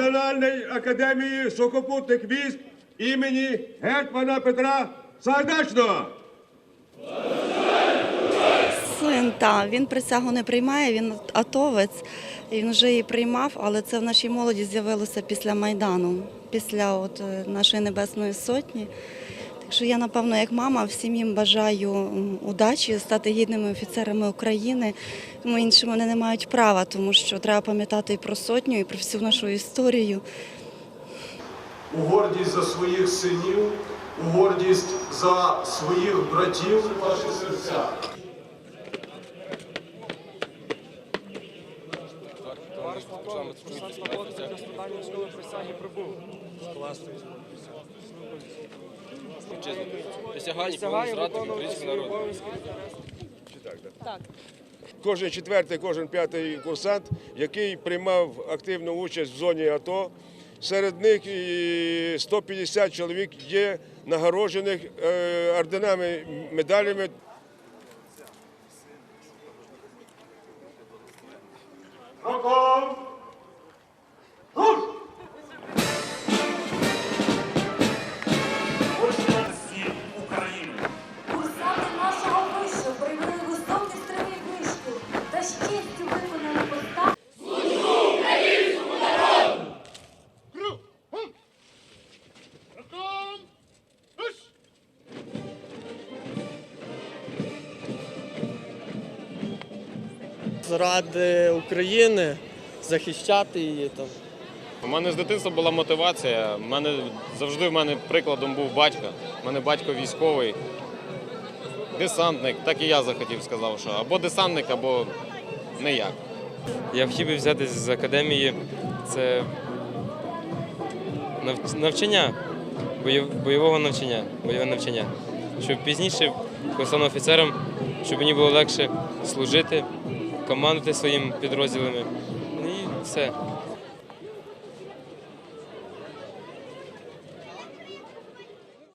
Національної академії сухопутних військ імені гетьмана Петра Сагайдачного. Син, та він присягу не приймає, він атовець. Він вже її приймав, але це в нашій молоді з'явилося після Майдану, після от е, нашої Небесної Сотні. Так що я, напевно, як мама, всім їм бажаю удачі, стати гідними офіцерами України. Тому інші вони не мають права, тому що треба пам'ятати і про сотню, і про всю нашу історію. у гордість за своїх синів, у гордість за своїх братів ваші серця. Присягаю ніколи зрадити. Кожен четвертий, кожен п'ятий курсант, який приймав активну участь в зоні АТО. Серед них 150 чоловік є нагороджених е, орденами, медалями. Роком! Заради України захищати її там. У мене з дитинства була мотивація. У мене завжди в мене прикладом був батько. У мене батько військовий, десантник. Так і я захотів, сказав, що або десантник, або ніяк. Я хотів би взяти з академії це навчання, бойового навчання, бойове навчання. Щоб пізніше, коли стану офіцером, щоб мені було легше служити, командувати своїми підрозділами. І все.